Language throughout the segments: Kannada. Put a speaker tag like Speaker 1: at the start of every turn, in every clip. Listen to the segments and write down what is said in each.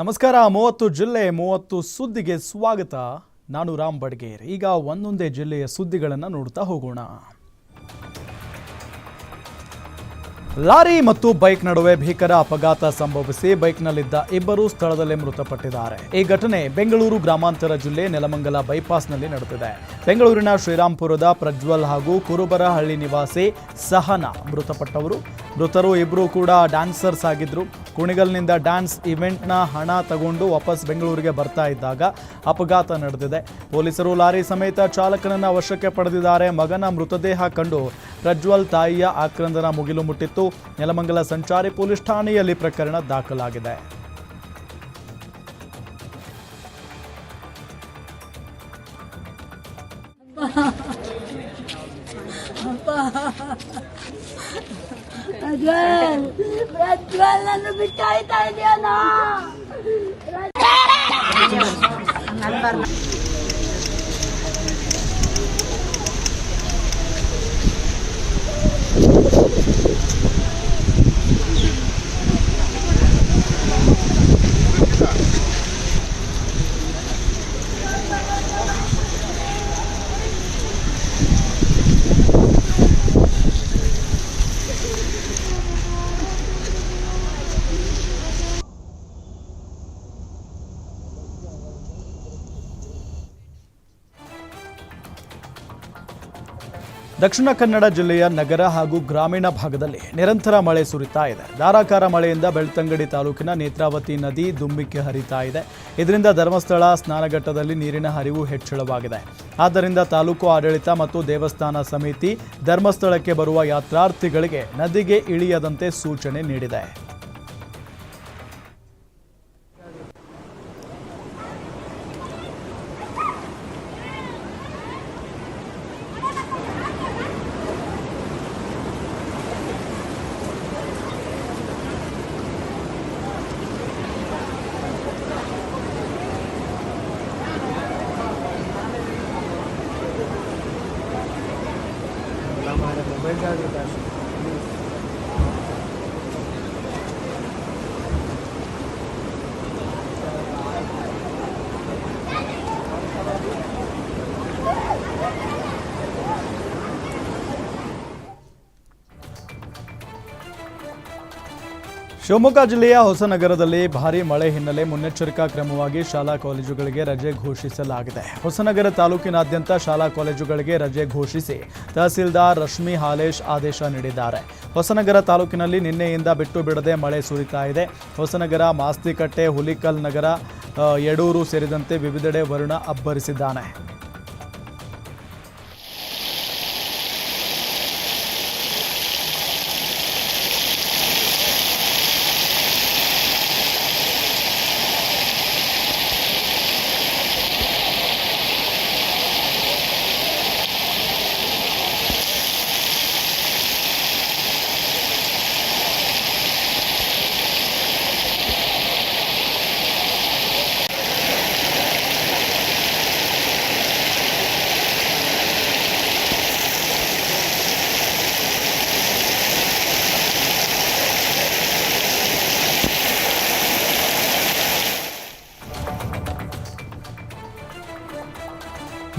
Speaker 1: ನಮಸ್ಕಾರ, ಮೂವತ್ತು ಜಿಲ್ಲೆ, ಮೂವತ್ತು ಸುದ್ದಿಗೆ ಸ್ವಾಗತ. ನಾನು ರಾಮ್ ಬಡ್ಗೇರ್. ಈಗ ಒಂದೊಂದೇ ಜಿಲ್ಲೆಯ ಸುದ್ದಿಗಳನ್ನು ನೋಡ್ತಾ ಹೋಗೋಣ. ಲಾರಿ ಮತ್ತು ಬೈಕ್ ನಡುವೆ ಭೀಕರ ಅಪಘಾತ ಸಂಭವಿಸಿ ಬೈಕ್ನಲ್ಲಿದ್ದ ಇಬ್ಬರು ಸ್ಥಳದಲ್ಲೇ ಮೃತಪಟ್ಟಿದ್ದಾರೆ. ಈ ಘಟನೆ ಬೆಂಗಳೂರು ಗ್ರಾಮಾಂತರ ಜಿಲ್ಲೆ ನೆಲಮಂಗಲ ಬೈಪಾಸ್ನಲ್ಲಿ ನಡೆದಿದೆ. ಬೆಂಗಳೂರಿನ ಶ್ರೀರಾಂಪುರದ ಪ್ರಜ್ವಲ್ ಹಾಗೂ ಕುರುಬರಹಳ್ಳಿ ನಿವಾಸಿ ಸಹನ ಮೃತಪಟ್ಟವರು. ಮೃತರು ಇಬ್ಬರು ಕೂಡ ಡ್ಯಾನ್ಸರ್ಸ್ ಆಗಿದ್ರು. ಕುಣಿಗಲ್ನಿಂದ ಡ್ಯಾನ್ಸ್ ಇವೆಂಟ್ನ ಹಣ ತಗೊಂಡು ವಾಪಸ್ ಬೆಂಗಳೂರಿಗೆ ಬರ್ತಾ ಇದ್ದಾಗ ಅಪಘಾತ ನಡೆದಿದೆ. ಪೊಲೀಸರು ಲಾರಿ ಸಮೇತ ಚಾಲಕನನ್ನ ವಶಕ್ಕೆ ಪಡೆದಿದ್ದಾರೆ. ಮಗನ ಮೃತದೇಹ ಕಂಡು ಪ್ರಜ್ವಲ್ ತಾಯಿಯ ಆಕ್ರಂದನ ಮುಗಿಲು ಮುಟ್ಟಿತ್ತು. ನೆಲಮಂಗಲ ಸಂಚಾರಿ ಪೊಲೀಸ್ ಠಾಣೆಯಲ್ಲಿ ಪ್ರಕರಣ ದಾಖಲಾಗಿದೆ.
Speaker 2: ಪ್ರಜ್ವಲ್ ಪ್ರಜ್ವಲ್ ನನ್ನ ಬಿಟ್ಟು ಆಯ್ತಾ ಇದೆಯಲ್ಲ
Speaker 1: ದಕ್ಷಿಣ ಕನ್ನಡ ಜಿಲ್ಲೆಯ ನಗರ ಹಾಗೂ ಗ್ರಾಮೀಣ ಭಾಗದಲ್ಲಿ ನಿರಂತರ ಮಳೆ ಸುರಿತಾ ಇದೆ. ಧಾರಾಕಾರ ಮಳೆಯಿಂದ ಬೆಳ್ತಂಗಡಿ ತಾಲೂಕಿನ ನೇತ್ರಾವತಿ ನದಿ ದುಂಬಿಕ್ಕೆ ಹರಿತಾ ಇದೆ. ಇದರಿಂದ ಧರ್ಮಸ್ಥಳ, ಸ್ನಾನಘಟ್ಟದಲ್ಲಿ ನೀರಿನ ಹರಿವು ಹೆಚ್ಚಳವಾಗಿದೆ. ಆದ್ದರಿಂದ ತಾಲೂಕು ಆಡಳಿತ ಮತ್ತು ದೇವಸ್ಥಾನ ಸಮಿತಿ ಧರ್ಮಸ್ಥಳಕ್ಕೆ ಬರುವ ಯಾತ್ರಾರ್ಥಿಗಳಿಗೆ ನದಿಗೆ ಇಳಿಯದಂತೆ ಸೂಚನೆ ನೀಡಿದೆ. ಶಿವಮೊಗ್ಗ ಜಿಲ್ಲೆಯ ಹೊಸನಗರದಲ್ಲಿ ಭಾರೀ ಮಳೆ ಹಿನ್ನೆಲೆ ಮುನ್ನೆಚ್ಚರಿಕಾ ಕ್ರಮವಾಗಿ ಶಾಲಾ ಕಾಲೇಜುಗಳಿಗೆ ರಜೆ ಘೋಷಿಸಲಾಗಿದೆ. ಹೊಸನಗರ ತಾಲೂಕಿನಾದ್ಯಂತ ಶಾಲಾ ಕಾಲೇಜುಗಳಿಗೆ ರಜೆ ಘೋಷಿಸಿ ತಹಸೀಲ್ದಾರ್ ರಶ್ಮಿ ಹಾಲೇಶ್ ಆದೇಶ ನೀಡಿದ್ದಾರೆ. ಹೊಸನಗರ ತಾಲೂಕಿನಲ್ಲಿ ನಿನ್ನೆಯಿಂದ ಬಿಟ್ಟು ಬಿಡದೆ ಮಳೆ ಸುರಿತಾ ಇದೆ. ಹೊಸನಗರ ಮಾಸ್ತಿಕಟ್ಟೆ ಹುಲಿಕಲ್ ನಗರ ಯಡೂರು ಸೇರಿದಂತೆ ವಿವಿಧೆಡೆ ವರುಣ ಅಬ್ಬರಿಸಿದ್ದಾನೆ.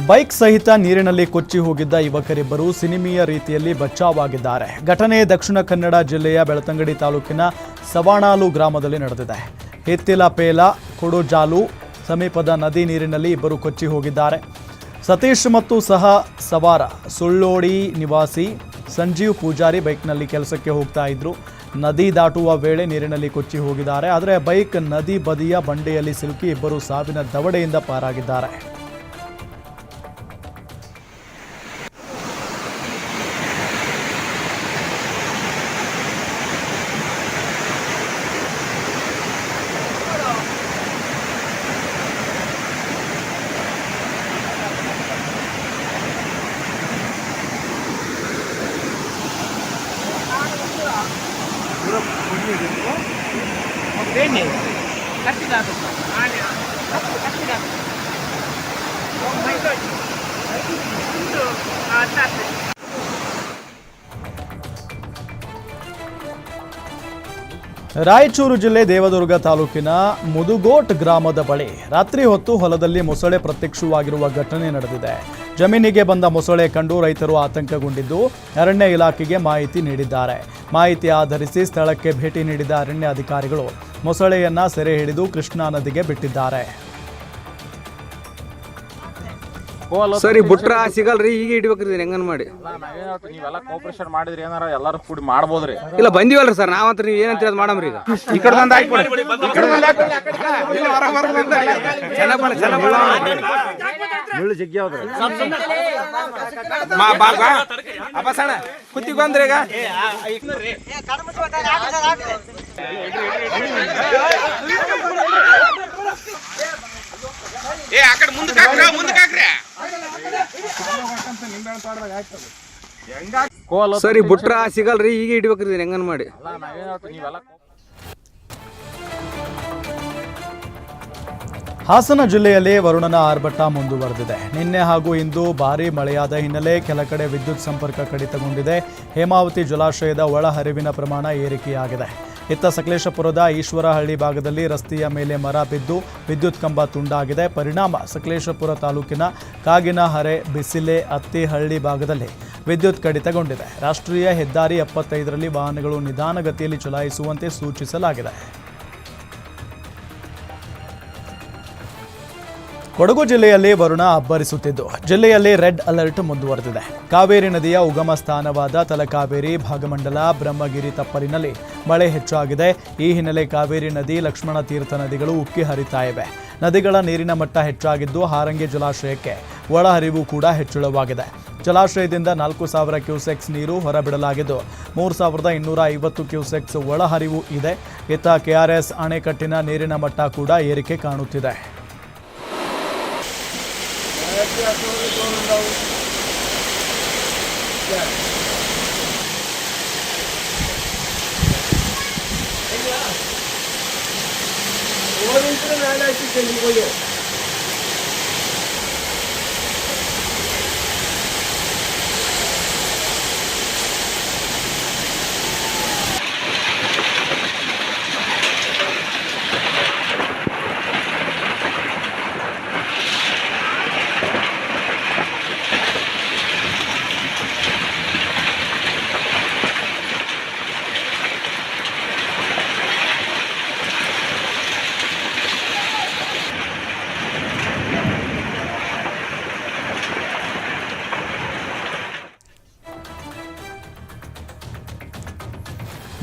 Speaker 1: ಬೈಕ್ ಸಹಿತ ನೀರಿನಲ್ಲಿ ಕೊಚ್ಚಿ ಹೋಗಿದ್ದ ಯುವಕರಿಬ್ಬರು ಸಿನಿಮೀಯ ರೀತಿಯಲ್ಲಿ ಬಚಾವಾಗಿದ್ದಾರೆ. ಘಟನೆ ದಕ್ಷಿಣ ಕನ್ನಡ ಜಿಲ್ಲೆಯ ಬೆಳತಂಗಡಿ ತಾಲೂಕಿನ ಸವಾಣಾಲು ಗ್ರಾಮದಲ್ಲಿ ನಡೆದಿದೆ. ಹಿತ್ತಿಲಪೇಲ ಕೊಡುಜಾಲು ಸಮೀಪದ ನದಿ ನೀರಿನಲ್ಲಿ ಇಬ್ಬರು ಕೊಚ್ಚಿ ಹೋಗಿದ್ದಾರೆ. ಸತೀಶ್ ಮತ್ತು ಸಹ ಸವಾರ ಸುಳ್ಳೋಡಿ ನಿವಾಸಿ ಸಂಜೀವ್ ಪೂಜಾರಿ ಬೈಕ್ನಲ್ಲಿ ಕೆಲಸಕ್ಕೆ ಹೋಗ್ತಾ ಇದ್ರು. ನದಿ ದಾಟುವ ವೇಳೆ ನೀರಿನಲ್ಲಿ ಕೊಚ್ಚಿ ಹೋಗಿದ್ದಾರೆ. ಆದರೆ ಬೈಕ್ ನದಿ ಬದಿಯ ಬಂಡೆಯಲ್ಲಿ ಸಿಲುಕಿ ಇಬ್ಬರು ಸಾವಿನ ದವಡೆಯಿಂದ ಪಾರಾಗಿದ್ದಾರೆ. ರಾಯಚೂರು ಜಿಲ್ಲೆ ದೇವದುರ್ಗ ತಾಲೂಕಿನ ಮುದುಗೋಟ್ ಗ್ರಾಮದ ಬಳಿ ರಾತ್ರಿ ಹೊತ್ತು ಹೊಲದಲ್ಲಿ ಮೊಸಳೆ ಪ್ರತ್ಯಕ್ಷವಾಗಿರುವ ಘಟನೆ ನಡೆದಿದೆ. ಜಮೀನಿಗೆ ಬಂದ ಮೊಸಳೆ ಕಂಡು ರೈತರು ಆತಂಕಗೊಂಡಿದ್ದು ಅರಣ್ಯ ಇಲಾಖೆಗೆ ಮಾಹಿತಿ ನೀಡಿದ್ದಾರೆ. ಮಾಹಿತಿ ಆಧರಿಸಿ ಸ್ಥಳಕ್ಕೆ ಭೇಟಿ ನೀಡಿದ ಅರಣ್ಯ ಅಧಿಕಾರಿಗಳು ಮೊಸಳೆಯನ್ನ ಸೆರೆ ಹಿಡಿದು ಕೃಷ್ಣಾ ನದಿಗೆ ಬಿಟ್ಟಿದ್ದಾರೆ.
Speaker 3: ಸರಿ ಬಿಟ್ರ ಸಿಗಲ್ರಿ ಈಗ ಇಡ್ಬೇಕ್ರಿ ಹೆಂಗನ್ ಮಾಡಿ.
Speaker 4: ನೀವೆಲ್ಲ ಕೋಪರೇಷನ್ ಮಾಡಿದ್ರಿ ಏನಾರ ಎಲ್ಲಾರು ಕೂಡಿ ಮಾಡ್ಬೋದ್ರಿ?
Speaker 3: ಇಲ್ಲ ಬಂದಿವಲ್ರಿ ಸರ್ ನಾವಂತ ನೀವ್ ಏನಂತ ಹೇಳಿ ಮಾಡಮ್ರಿ ಈಗ.
Speaker 4: ಈ ಕಡೆ ಬಂದ್ ಹಾಕ್ಬಿಡಿ ಈ ಕಡೆ ಬಂದ್ ಹಾಕ್ಬಿಡಿ
Speaker 3: ಚೆನ್ನಾಗ್ ಮಾಡಿ ಚೆನ್ನಾಗ್ ಮಾಡಿ. ಮಾ ಬಾ ಬಾ. ಅಪ್ಪ ಸಣ್ಣ ಕುತ್ತಿಗೆ ಬಂದ್ರಿ ಈಗ.
Speaker 5: ಏ ಆ ಕಡೆ ಮುಂದಕ್ಕೆ ಹಾಕ್ರ ಮುಂದಕ್ಕೆ ಹಾಕ್ರೆ.
Speaker 4: ಕೋಲ್
Speaker 3: ಸರಿ ಬಿಟ್ರ ಸಿಗಲ್ರಿ ಈಗ ಇಡ್ಬೇಕ್ರಿ ಹೆಂಗನ್ ಮಾಡಿ.
Speaker 1: ಹಾಸನ ಜಿಲ್ಲೆಯಲ್ಲಿ ವರುಣನ ಆರ್ಭಟ ಮುಂದುವರೆದಿದೆ. ನಿನ್ನೆ ಹಾಗೂ ಇಂದು ಭಾರೀ ಮಳೆಯಾದ ಹಿನ್ನೆಲೆ ಕೆಲ ಕಡೆ ವಿದ್ಯುತ್ ಸಂಪರ್ಕ ಕಡಿತಗೊಂಡಿದೆ. ಹೇಮಾವತಿ ಜಲಾಶಯದ ಒಳಹರಿವಿನ ಪ್ರಮಾಣ ಏರಿಕೆಯಾಗಿದೆ. ಇತ್ತ ಸಕಲೇಶಪುರದ ಈಶ್ವರಹಳ್ಳಿ ಭಾಗದಲ್ಲಿ ರಸ್ತೆಯ ಮೇಲೆ ಮರ ಬಿದ್ದು ವಿದ್ಯುತ್ ಕಂಬ ತುಂಡಾಗಿದೆ. ಪರಿಣಾಮ ಸಕಲೇಶಪುರ ತಾಲೂಕಿನ ಕಾಗಿನಹರೆ, ಬಿಸಿಲೆ, ಅತ್ತಿಹಳ್ಳಿ ಭಾಗದಲ್ಲಿ ವಿದ್ಯುತ್ ಕಡಿತಗೊಂಡಿದೆ. ರಾಷ್ಟ್ರೀಯ ಹೆದ್ದಾರಿ ಎಪ್ಪತ್ತೈದರಲ್ಲಿ ವಾಹನಗಳು ನಿಧಾನಗತಿಯಲ್ಲಿ ಚಲಾಯಿಸುವಂತೆ ಸೂಚಿಸಲಾಗಿದೆ. ಕೊಡಗು ಜಿಲ್ಲೆಯಲ್ಲಿ ವರುಣ ಅಬ್ಬರಿಸುತ್ತಿದ್ದು. ಜಿಲ್ಲೆಯಲ್ಲಿ ರೆಡ್ ಅಲರ್ಟ್ ಮುಂದುವರೆದಿದೆ. ಕಾವೇರಿ ನದಿಯ ಉಗಮ ಸ್ಥಾನವಾದ ತಲಕಾವೇರಿ, ಭಾಗಮಂಡಲ, ಬ್ರಹ್ಮಗಿರಿ ತಪ್ಪಲಿನಲ್ಲಿ ಮಳೆ ಹೆಚ್ಚಾಗಿದೆ. ಈ ಹಿನ್ನೆಲೆ ಕಾವೇರಿ ನದಿ, ಲಕ್ಷ್ಮಣ ತೀರ್ಥ ನದಿಗಳು ಉಕ್ಕಿ ಹರಿತಾ ಇವೆ. ನದಿಗಳ ನೀರಿನ ಮಟ್ಟ ಹೆಚ್ಚಾಗಿದ್ದು ಹಾರಂಗಿ ಜಲಾಶಯಕ್ಕೆ ಒಳಹರಿವು ಕೂಡ ಹೆಚ್ಚಳವಾಗಿದೆ. ಜಲಾಶಯದಿಂದ ನಾಲ್ಕು ಸಾವಿರ ಕ್ಯೂಸೆಕ್ಸ್ ನೀರು ಹೊರಬಿಡಲಾಗಿದ್ದು, ಮೂರು ಸಾವಿರದ ಇನ್ನೂರ ಐವತ್ತು ಕ್ಯೂಸೆಕ್ಸ್ ಒಳಹರಿವು ಇದೆ. ಇತ್ತ ಕೆಆರ್ಎಸ್ ಅಣೆಕಟ್ಟಿನ ನೀರಿನ ಮಟ್ಟ ಕೂಡ ಏರಿಕೆ ಕಾಣುತ್ತಿದೆ. ആശുപത്രി പോകുന്നുണ്ടാവും ഓരോരുത്തരും നാലാഴ്ച ചെല്ലുകയോ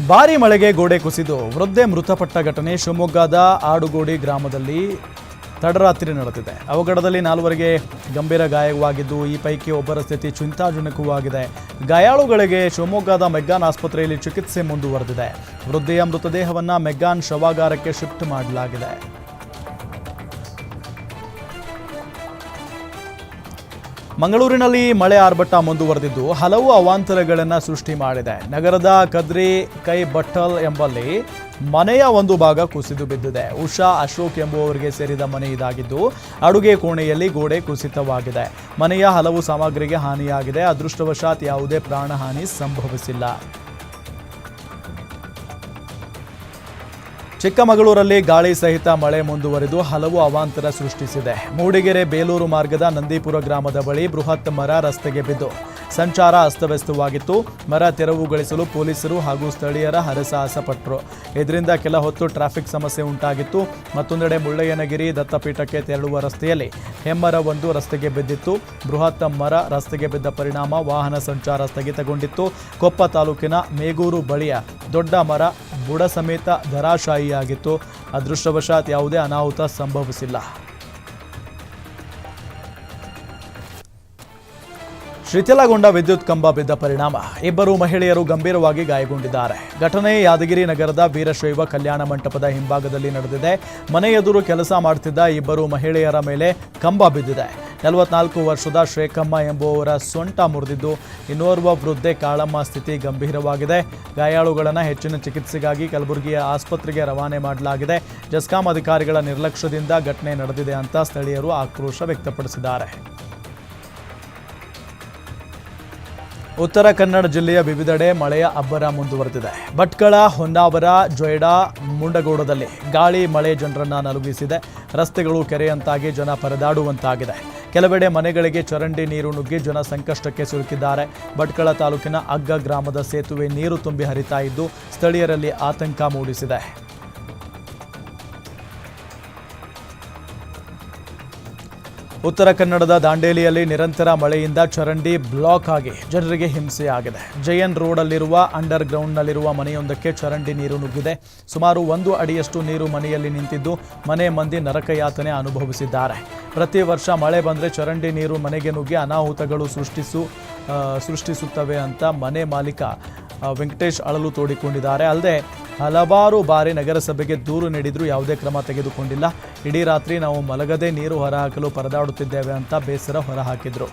Speaker 1: ಭಾರಿ ಮಳೆಗೆ ಗೋಡೆ ಕುಸಿದು ವೃದ್ಧೆ ಮೃತಪಟ್ಟ ಘಟನೆ ಶಿವಮೊಗ್ಗದ ಆಡುಗೋಡಿ ಗ್ರಾಮದಲ್ಲಿ ತಡರಾತ್ರಿ ನಡೆದಿದೆ. ಅವಘಡದಲ್ಲಿ ನಾಲ್ವರಿಗೆ ಗಂಭೀರ ಗಾಯವಾಗಿದ್ದು, ಈ ಪೈಕಿ ಒಬ್ಬರ ಸ್ಥಿತಿ ಚಿಂತಾಜನಕವಾಗಿದೆ. ಗಾಯಾಳುಗಳಿಗೆ ಶಿವಮೊಗ್ಗದ ಮೆಗ್ಗಾನ್ ಆಸ್ಪತ್ರೆಯಲ್ಲಿ ಚಿಕಿತ್ಸೆ ಮುಂದುವರೆದಿದೆ. ವೃದ್ಧೆಯ ಮೃತದೇಹವನ್ನು ಮೆಗ್ಗಾನ್ ಶವಾಗಾರಕ್ಕೆ ಶಿಫ್ಟ್ ಮಾಡಲಾಗಿದೆ. ಮಂಗಳೂರಿನಲ್ಲಿ ಮಳೆ ಆರ್ಭಟ ಮುಂದುವರೆದಿದ್ದು ಹಲವು ಅವಾಂತರಗಳನ್ನು ಸೃಷ್ಟಿ ಮಾಡಿದೆ. ನಗರದ ಕದ್ರಿ ಕೈ ಬಟ್ಟಲ್ ಎಂಬಲ್ಲಿ ಮನೆಯ ಒಂದು ಭಾಗ ಕುಸಿದು ಬಿದ್ದಿದೆ. ಉಷಾ, ಅಶೋಕ್ ಎಂಬುವವರಿಗೆ ಸೇರಿದ ಮನೆ ಇದಾಗಿದ್ದು ಅಡುಗೆ ಕೋಣೆಯಲ್ಲಿ ಗೋಡೆ ಕುಸಿತವಾಗಿದೆ. ಮನೆಯ ಹಲವು ಸಾಮಗ್ರಿಗೆ ಹಾನಿಯಾಗಿದೆ. ಅದೃಷ್ಟವಶಾತ್ ಯಾವುದೇ ಪ್ರಾಣಹಾನಿ ಸಂಭವಿಸಿಲ್ಲ. ಚಿಕ್ಕಮಗಳೂರಲ್ಲಿ ಗಾಳಿ ಸಹಿತ ಮಳೆ ಮುಂದುವರಿದು ಹಲವು ಅವಾಂತರ ಸೃಷ್ಟಿಸಿದೆ. ಮೂಡಿಗೆರೆ ಬೇಲೂರು ಮಾರ್ಗದ ನಂದೀಪುರ ಗ್ರಾಮದ ಬಳಿ ಬೃಹತ್ ಮರ ರಸ್ತೆಗೆ ಬಿದ್ದು ಸಂಚಾರ ಅಸ್ತವ್ಯಸ್ತವಾಗಿತ್ತು. ಮರ ತೆರವುಗೊಳಿಸಲು ಪೊಲೀಸರು ಹಾಗೂ ಸ್ಥಳೀಯರ ಹರಸಾಹಸ ಪಟ್ಟರು ಇದರಿಂದ ಕೆಲ ಹೊತ್ತು ಟ್ರಾಫಿಕ್ ಸಮಸ್ಯೆ ಉಂಟಾಗಿತ್ತು. ಮತ್ತೊಂದೆಡೆ ಮುಳ್ಳಯ್ಯನಗಿರಿ ದತ್ತಪೀಠಕ್ಕೆ ತೆರಳುವ ರಸ್ತೆಯಲ್ಲಿ ಹೆಮ್ಮರವೊಂದು ರಸ್ತೆಗೆ ಬಿದ್ದಿತ್ತು. ಬೃಹತ್ ಮರ ರಸ್ತೆಗೆ ಬಿದ್ದ ಪರಿಣಾಮ ವಾಹನ ಸಂಚಾರ ಸ್ಥಗಿತಗೊಂಡಿತ್ತು. ಕೊಪ್ಪ ತಾಲೂಕಿನ ಮೇಗೂರು ಬಳಿಯ ದೊಡ್ಡ ಮರ ಬುಡ ಸಮೇತ ಧರಾಶಾಯಿಯಾಗಿತ್ತು. ಅದೃಷ್ಟವಶಾತ್ ಯಾವುದೇ ಅನಾಹುತ ಸಂಭವಿಸಿಲ್ಲ. ಶಿಥಿಲಗೊಂಡ ವಿದ್ಯುತ್ ಕಂಬ ಬಿದ್ದ ಪರಿಣಾಮ. ಇಬ್ಬರು ಮಹಿಳೆಯರು ಗಂಭೀರವಾಗಿ ಗಾಯಗೊಂಡಿದ್ದಾರೆ. ಘಟನೆ ಯಾದಗಿರಿ ನಗರದ ವೀರಶೈವ ಕಲ್ಯಾಣ ಮಂಟಪದ ಹಿಂಭಾಗದಲ್ಲಿ ನಡೆದಿದೆ. ಮನೆ ಕೆಲಸ ಮಾಡುತ್ತಿದ್ದ ಇಬ್ಬರು ಮಹಿಳೆಯರ ಮೇಲೆ ಕಂಬ ಬಿದ್ದಿದೆ. ನಲವತ್ನಾಲ್ಕು ವರ್ಷದ ಶೇಖಮ್ಮ ಎಂಬುವವರ ಸೊಂಟ ಮುರಿದಿದ್ದು, ಇನ್ನೋರ್ವ ವೃದ್ಧೆ ಕಾಳಮ್ಮ ಸ್ಥಿತಿ ಗಂಭೀರವಾಗಿದೆ. ಗಾಯಾಳುಗಳನ್ನು ಹೆಚ್ಚಿನ ಚಿಕಿತ್ಸೆಗಾಗಿ ಕಲಬುರಗಿಯ ಆಸ್ಪತ್ರೆಗೆ ರವಾನೆ ಮಾಡಲಾಗಿದೆ. ಜಸ್ಕಾಂ ಅಧಿಕಾರಿಗಳ ನಿರ್ಲಕ್ಷ್ಯದಿಂದ ಘಟನೆ ನಡೆದಿದೆ ಅಂತ ಸ್ಥಳೀಯರು ಆಕ್ರೋಶ ವ್ಯಕ್ತಪಡಿಸಿದ್ದಾರೆ. ಉತ್ತರ ಕನ್ನಡ ಜಿಲ್ಲೆಯ ವಿವಿಧೆಡೆ ಮಳೆಯ ಅಬ್ಬರ ಮುಂದುವರೆದಿದೆ. ಭಟ್ಕಳ, ಹೊನ್ನಾವರ, ಜೊಯ್ಡಾ, ಮುಂಡಗೋಡದಲ್ಲಿ ಗಾಳಿ, ಮಳೆ ಜನರನ್ನ ನಲುಗಿಸಿದೆ. ರಸ್ತೆಗಳು ಕೆರೆಯಂತಾಗಿ ಜನ ಪರದಾಡುವಂತಾಗಿದೆ. ಕೆಲವೆಡೆ ಮನೆಗಳಿಗೆ ಚರಂಡಿ ನೀರು ನುಗ್ಗಿ ಜನ ಸಂಕಷ್ಟಕ್ಕೆ ಸಿಲುಕಿದ್ದಾರೆ. ಭಟ್ಕಳ ತಾಲೂಕಿನ ಅಗ್ಗ ಗ್ರಾಮದ ಸೇತುವೆ ನೀರು ತುಂಬಿ ಹರಿತಾ ಇದ್ದು, ಸ್ಥಳೀಯರಲ್ಲಿ ಆತಂಕ ಮೂಡಿಸಿದೆ. ಉತ್ತರ ಕನ್ನಡದ ದಾಂಡೇಲಿಯಲ್ಲಿ ನಿರಂತರ ಮಳೆಯಿಂದ ಚರಂಡಿ ಬ್ಲಾಕ್ ಆಗಿ ಜನರಿಗೆ ಹಿಂಸೆಯಾಗಿದೆ ಜಯನ್ ರೋಡಲ್ಲಿರುವ ಅಂಡರ್ ಗ್ರೌಂಡ್ನಲ್ಲಿರುವ ಮನೆಯೊಂದಕ್ಕೆ ಚರಂಡಿ ನೀರು ನುಗ್ಗಿದೆ. ಸುಮಾರು ಒಂದು ಅಡಿಯಷ್ಟು ನೀರು ಮನೆಯಲ್ಲಿ ನಿಂತಿದ್ದು ಮನೆ ಮಂದಿ ನರಕಯಾತನೆ ಅನುಭವಿಸಿದ್ದಾರೆ. ಪ್ರತಿ ವರ್ಷ ಮಳೆ ಬಂದರೆ ಚರಂಡಿ ನೀರು ಮನೆಗೆ ನುಗ್ಗಿ ಅನಾಹುತಗಳು ಸೃಷ್ಟಿಸು ಸೃಷ್ಟಿಸುತ್ತವೆ ಅಂತ ಮನೆ ಮಾಲೀಕ ವೆಂಕಟೇಶ್ ಅಳಲು ತೋಡಿಕೊಂಡಿದ್ದಾರೆ. ಅಲ್ಲದೆ ಹಲವಾರು ಬಾರಿ ನಗರಸಭೆಗೆ ದೂರು ನೀಡಿದ್ರು ಯಾವುದೇ ಕ್ರಮ ತೆಗೆದುಕೊಂಡಿಲ್ಲ. ಇಡೀ ರಾತ್ರಿ ನಾವು ಮಲಗದೆ ನೀರು ಹೊರಹಾಕಲು ಪರದಾಡುತ್ತಿದ್ದೇವೆ ಅಂತ ಬೇಸರ ಹೊರಹಾಕಿದ್ರು.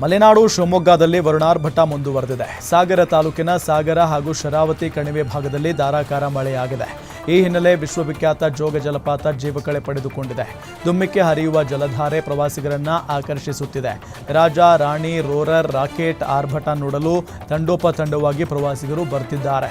Speaker 1: ಮಲೆನಾಡು ಶಿವಮೊಗ್ಗದಲ್ಲಿ ವರುಣಾರ್ಭಟ ಮುಂದುವರೆದಿದೆ. ಸಾಗರ ತಾಲೂಕಿನ ಸಾಗರ ಹಾಗೂ ಶರಾವತಿ ಕಣಿವೆ ಭಾಗದಲ್ಲಿ ಧಾರಾಕಾರ ಮಳೆಯಾಗಿದೆ. ಈ ಹಿನ್ನೆಲೆ ವಿಶ್ವವಿಖ್ಯಾತ ಜೋಗ ಜಲಪಾತ ಜೀವಕಳೆ ಪಡೆದುಕೊಂಡಿದೆ. ದುಮ್ಮಿಕ್ಕೆ ಹರಿಯುವ ಜಲಧಾರೆ ಪ್ರವಾಸಿಗರನ್ನ ಆಕರ್ಷಿಸುತ್ತಿದೆ. ರಾಜ, ರಾಣಿ, ರೋರರ್, ರಾಕೆಟ್, ಆರ್ಭಟ ನೋಡಲು ತಂಡೋಪತಂಡವಾಗಿ ಪ್ರವಾಸಿಗರು ಬರ್ತಿದ್ದಾರೆ.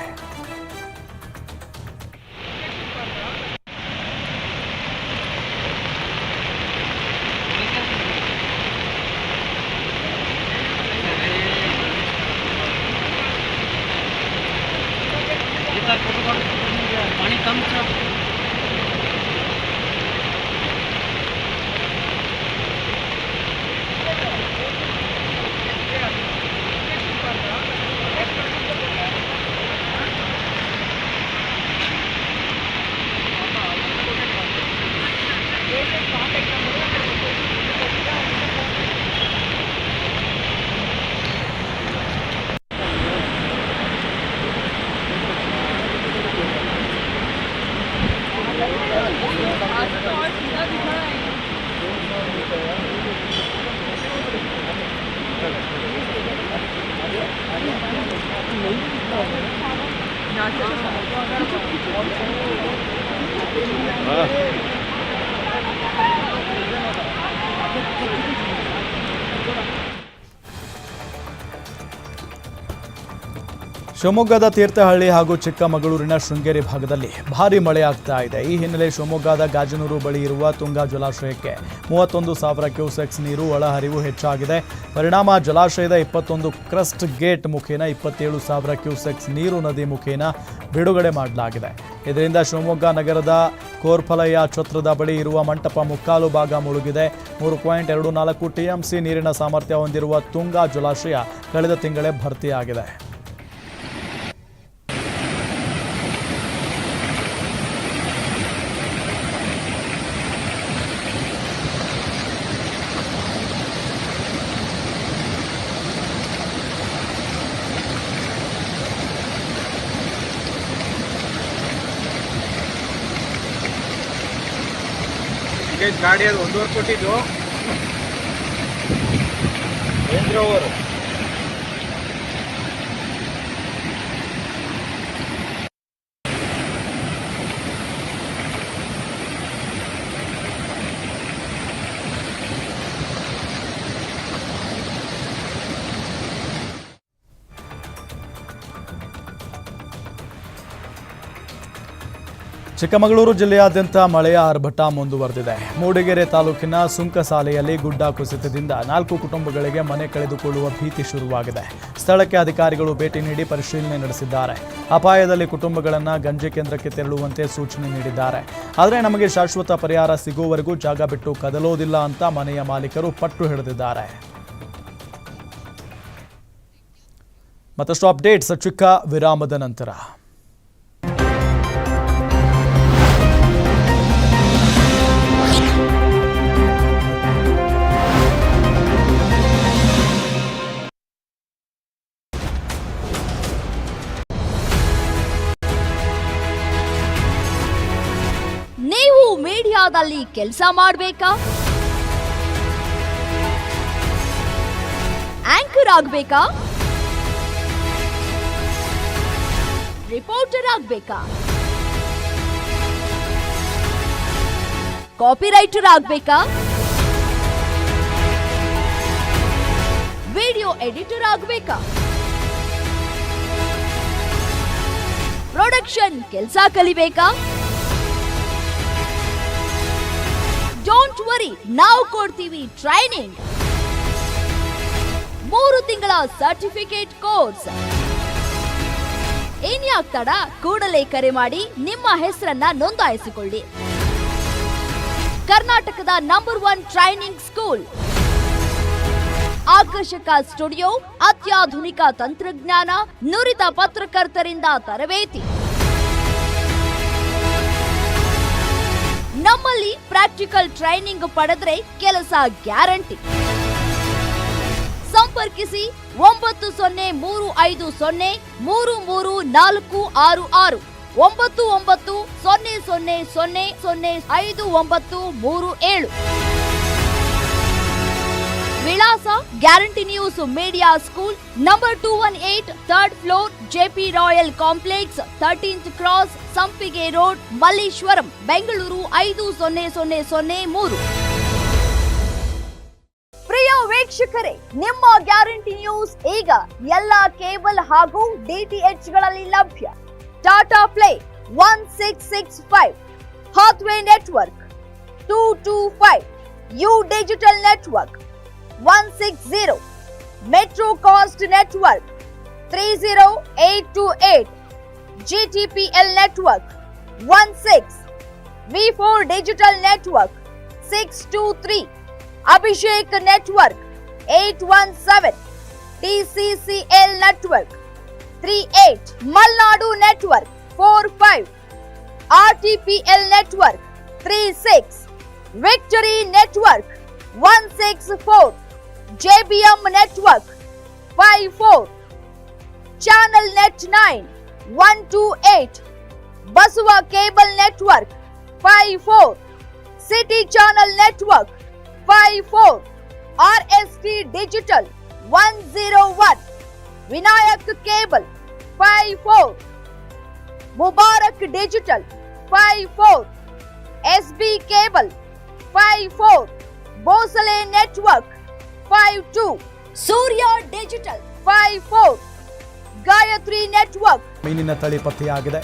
Speaker 1: Ha. ಶಿವಮೊಗ್ಗದ ತೀರ್ಥಹಳ್ಳಿ ಹಾಗೂ ಚಿಕ್ಕಮಗಳೂರಿನ ಶೃಂಗೇರಿ ಭಾಗದಲ್ಲಿ ಭಾರಿ ಮಳೆ ಆಗ್ತಾ ಇದೆ. ಈ ಹಿನ್ನೆಲೆ ಶಿವಮೊಗ್ಗದ ಗಾಜನೂರು ಬಳಿ ಇರುವ ತುಂಗಾ ಜಲಾಶಯಕ್ಕೆ ಮೂವತ್ತೊಂದು ಸಾವಿರ ಕ್ಯೂಸೆಕ್ಸ್ ನೀರು ಒಳಹರಿವು ಹೆಚ್ಚಾಗಿದೆ. ಪರಿಣಾಮ ಜಲಾಶಯದ ಇಪ್ಪತ್ತೊಂದು ಕ್ರಸ್ಟ್ ಗೇಟ್ ಮುಖೇನ ಇಪ್ಪತ್ತೇಳು ಸಾವಿರ ಕ್ಯೂಸೆಕ್ಸ್ ನೀರು ನದಿ ಮುಖೇನ ಬಿಡುಗಡೆ ಮಾಡಲಾಗಿದೆ. ಇದರಿಂದ ಶಿವಮೊಗ್ಗ ನಗರದ ಕೋರ್ಫಲಯ ಛತ್ರದ ಬಳಿ ಇರುವ ಮಂಟಪ ಮುಕ್ಕಾಲು ಭಾಗ ಮುಳುಗಿದೆ. ಮೂರು ಪಾಯಿಂಟ್ ಎರಡು ನಾಲ್ಕು ಟಿಎಂಸಿ ನೀರಿನ ಸಾಮರ್ಥ್ಯ ಹೊಂದಿರುವ ತುಂಗಾ ಜಲಾಶಯ ಕಳೆದ ತಿಂಗಳೇ ಭರ್ತಿಯಾಗಿದೆ.
Speaker 3: ಗಾಡಿ ಅದು ಒಂದೂವರೆ ಕೊಟ್ಟಿದ್ದು ರೇಂಜ್ ರೋವರ್
Speaker 1: ಚಿಕ್ಕಮಗಳೂರು ಜಿಲ್ಲೆಯಾದ್ಯಂತ ಮಳೆಯ ಆರ್ಭಟ ಮುಂದುವರೆದಿದೆ. ಮೂಡಿಗೆರೆ ತಾಲೂಕಿನ ಸುಂಕಸಾಲೆಯಲ್ಲಿ ಗುಡ್ಡ ಕುಸಿತದಿಂದ ನಾಲ್ಕು ಕುಟುಂಬಗಳಿಗೆ ಮನೆ ಕಳೆದುಕೊಳ್ಳುವ ಭೀತಿ ಶುರುವಾಗಿದೆ. ಸ್ಥಳಕ್ಕೆ ಅಧಿಕಾರಿಗಳು ಭೇಟಿ ನೀಡಿ ಪರಿಶೀಲನೆ ನಡೆಸಿದ್ದಾರೆ. ಅಪಾಯದಲ್ಲಿ ಕುಟುಂಬಗಳನ್ನು ಗಂಜಿ ಕೇಂದ್ರಕ್ಕೆ ತೆರಳುವಂತೆ ಸೂಚನೆ ನೀಡಿದ್ದಾರೆ. ಆದರೆ ನಮಗೆ ಶಾಶ್ವತ ಪರಿಹಾರ ಸಿಗುವವರೆಗೂ ಜಾಗ ಬಿಟ್ಟು ಕದಲೋದಿಲ್ಲ ಅಂತ ಮನೆಯ ಮಾಲೀಕರು ಪಟ್ಟು ಹಿಡಿದಿದ್ದಾರೆ. ಮತ್ತಷ್ಟು ಅಪ್ಡೇಟ್ಸ್ ಚಿಕ್ಕ ವಿರಾಮದ ನಂತರ.
Speaker 6: ಕ್ಷೇತ್ರದಲ್ಲಿ ಕೆಲಸ ಮಾಡಬೇಕಾ ಆಂಕರ್ ಆಗಬೇಕಾ ರಿಪೋರ್ಟರ್ ಆಗಬೇಕಾ ಕಾಪಿರೈಟರ್ ಆಗಬೇಕಾ ವಿಡಿಯೋ ಎಡಿಟರ್ ಆಗಬೇಕಾ ಪ್ರೊಡಕ್ಷನ್ ಕೆಲಸ ಕಲಿಬೇಕಾ ಡೋಂಟ್ ವರಿ ನಾವು ಕೊಡ್ತೀವಿ ಟ್ರೈನಿಂಗ್ ಮೂರು ತಿಂಗಳ ಸರ್ಟಿಫಿಕೇಟ್ ಕೋರ್ಸ್ ಇನ್ಯಾಕ್ ತಡ ಕೂಡಲೇ ಕರೆ ಮಾಡಿ ನಿಮ್ಮ ಹೆಸರನ್ನ ನೋಂದಾಯಿಸಿಕೊಳ್ಳಿ. ಕರ್ನಾಟಕದ ನಂಬರ್ ಒನ್ ಟ್ರೈನಿಂಗ್ ಸ್ಕೂಲ್ ಆಕರ್ಷಕ ಸ್ಟುಡಿಯೋ ಅತ್ಯಾಧುನಿಕ ತಂತ್ರಜ್ಞಾನ, ನುರಿತ ಪತ್ರಕರ್ತರಿಂದ ತರಬೇತಿ. ನಮ್ಮಲ್ಲಿ ಪ್ರಾಕ್ಟಿಕಲ್ ಟ್ರೈನಿಂಗ್ ಪಡೆದ್ರೆ ಕೆಲಸ ಗ್ಯಾರಂಟಿ ಸಂಪರ್ಕಿಸಿ ಒಂಬತ್ತು ಸೊನ್ನೆ ಮೂರು ಐದು ಸೊನ್ನೆ ಮೂರು ಮೂರು ನಾಲ್ಕು ಆರು ಆರು. ಒಂಬತ್ತು ಒಂಬತ್ತು ಸೊನ್ನೆ ಸೊನ್ನೆ ಸೊನ್ನೆ ಸೊನ್ನೆ ಐದು ಒಂಬತ್ತು ಮೂರು ಏಳು. ವಿಳಾಸ guarantee news media school number two one eight third floor JP royal complex thirteenth cross Sampige road Malleshwaram, Bengaluru ಐದು ಸೊನ್ನೆ ಸೊನ್ನೆ ಸೊನ್ನೆ ಮೂರು. ಪ್ರಿಯ ವೀಕ್ಷಕರೇ, ನಿಮ್ಮ ಗ್ಯಾರಂಟಿ ನ್ಯೂಸ್ ಈಗ ಎಲ್ಲ ಕೇಬಲ್ ಹಾಗೂ ಡಿಟಿಎಚ್ಗಳಲ್ಲಿ ಲಭ್ಯ. Tata play one six six five, Hathway network two two five, U digital network. one six zero Metro Cast Network three zero eight two eight GTPL network 16 V4 digital network 623 Abhishek network 817 TCCL network 38 Malnadu network 45 RTPL network 36 Victory network 164 JBM network 54 Channel Net 9 128 Basua Cable Network 54 City Channel Network 54 RST Digital 101 Vinayak Cable 54 Mubarak Digital 54 SB Cable 54 Bosale Network 52 Surya Digital 54 Gayatri network
Speaker 1: ಮೀನಿನ ತಳಿ ಪತ್ತೆಯಾಗಿದೆ.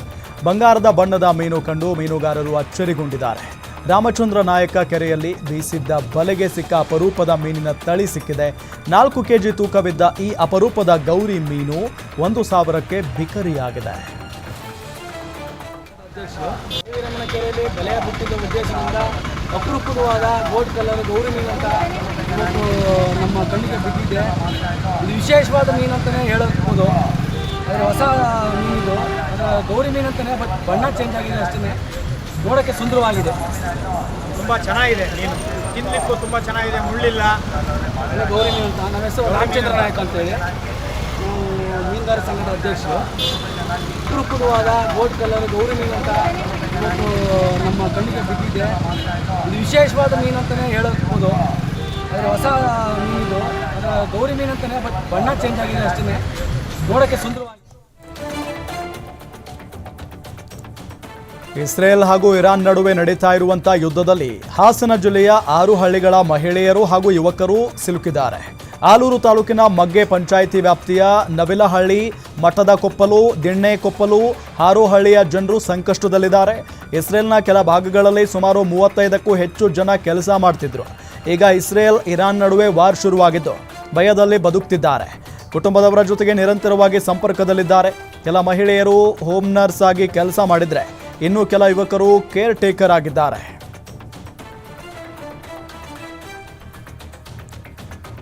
Speaker 1: ಬಂಗಾರದ ಬಣ್ಣದ ಮೀನು ಕಂಡು ಮೀನುಗಾರರು ಅಚ್ಚರಿಗೊಂಡಿದ್ದಾರೆ. ರಾಮಚಂದ್ರ ನಾಯಕ ಕೆರೆಯಲ್ಲಿ ಬೀಸಿದ್ದ ಬಲೆಗೆ ಸಿಕ್ಕ ಅಪರೂಪದ ಮೀನಿನ ತಳಿ ಸಿಕ್ಕಿದೆ. ನಾಲ್ಕು ಕೆಜಿ ತೂಕವಿದ್ದ ಈ ಅಪರೂಪದ ಗೌರಿ ಮೀನು ಒಂದು ಸಾವಿರಕ್ಕೆ ಬಿಕರಿಯಾಗಿದೆ.
Speaker 7: ಕೆರೆಯಲ್ಲಿ ಬಲೆಯ ಬಿಟ್ಟಿದ್ದ ಉದ್ದೇಶದಿಂದ ಅಪರೂಪವಾದ ಗೋಲ್ಡ್ ಕಲರ್ ಗೌರಿ ಮೀನು ಅಂತ ಇವತ್ತು ನಮ್ಮ ಕಣ್ಣಿಗೆ ಬಿದ್ದಿದೆ. ಇದು ವಿಶೇಷವಾದ ಮೀನು ಅಂತಲೇ ಹೇಳಬಹುದು. ಅದರ ಹೊಸ ಮೀನು ಅದರ ಗೌರಿ ಮೀನು ಅಂತಲೇ ಬಟ್ ಬಣ್ಣ ಚೇಂಜ್ ಆಗಿದೆ ಅಷ್ಟೇ ನೋಡೋಕ್ಕೆ ಸುಂದರವಾಗಿದೆ.
Speaker 8: ತುಂಬ ಚೆನ್ನಾಗಿದೆ ಮೀನು. ತಿನ್ನಲಿಕ್ಕೂ ತುಂಬ ಚೆನ್ನಾಗಿದೆ ಮುಳ್ಳಿಲ್ಲ.
Speaker 7: ಅದೇ ಗೌರಿ ಮೀನು ಅಂತ. ನಮ್ಮ ಹೆಸರು ರಾಮಚಂದ್ರ ನಾಯಕ್ ಅಂತೇಳಿ ಇದೆ ಮೀನುಗಾರ ಸಂಘದ ಅಧ್ಯಕ್ಷರು. ಅಪರೂಪವಾದ ಗೋಲ್ಡ್ ಕಲರ್ ಗೌರಿ ಮೀನು ಅಂತ ಇವತ್ತು ನಮ್ಮ ಕಣ್ಣಿಗೆ ಬಿದ್ದಿದೆ. ಇದು ವಿಶೇಷವಾದ ಮೀನು ಅಂತಲೇ ಹೇಳಬಹುದು. ಅದರ ಹೊಸ ಮೀನಿದು ಅದರ ಗೌರಿ ಮೀನು ಅಂತಲೇ ಬಟ್ ಬಣ್ಣ ಚೇಂಜ್ ಆಗಿದೆ ಅಷ್ಟೇ ನೋಡೋಕ್ಕೆ ಸುಂದರವಾಗಿ
Speaker 1: ಇಸ್ರೇಲ್ ಹಾಗೂ ಇರಾನ್ ನಡುವೆ ನಡೀತಾ ಇರುವಂತಹ ಯುದ್ಧದಲ್ಲಿ ಹಾಸನ ಜಿಲ್ಲೆಯ ಆರು ಹಳ್ಳಿಗಳ ಮಹಿಳೆಯರು ಹಾಗೂ ಯುವಕರು ಸಿಲುಕಿದ್ದಾರೆ. ಆಲೂರು ತಾಲೂಕಿನ ಮಗ್ಗೆ ಪಂಚಾಯಿತಿ ವ್ಯಾಪ್ತಿಯ ನವಿಲಹಳ್ಳಿ, ಮಠದ ಕೊಪ್ಪಲು, ದಿಣ್ಣೆ ಕೊಪ್ಪಲು, ಹಾರೋಹಳ್ಳಿಯ ಜನರು ಸಂಕಷ್ಟದಲ್ಲಿದ್ದಾರೆ. ಇಸ್ರೇಲ್ನ ಕೆಲ ಭಾಗಗಳಲ್ಲಿ ಸುಮಾರು ಮೂವತ್ತೈದಕ್ಕೂ ಹೆಚ್ಚು ಜನ ಕೆಲಸ ಮಾಡ್ತಿದ್ರು. ಈಗ ಇಸ್ರೇಲ್ ಇರಾನ್ ನಡುವೆ ವಾರ್ ಶುರುವಾಗಿದ್ದು, ಭಯದಲ್ಲಿ ಬದುಕ್ತಿದ್ದಾರೆ. ಕುಟುಂಬದವರ ಜೊತೆಗೆ ನಿರಂತರವಾಗಿ ಸಂಪರ್ಕದಲ್ಲಿದ್ದಾರೆ. ಕೆಲ ಮಹಿಳೆಯರು ಹೋಮ್ ನರ್ಸ್ ಆಗಿ ಕೆಲಸ ಮಾಡಿದರೆ, ಇನ್ನೂ ಕೆಲ ಯುವಕರು ಕೇರ್ ಟೇಕರ್ ಆಗಿದ್ದಾರೆ.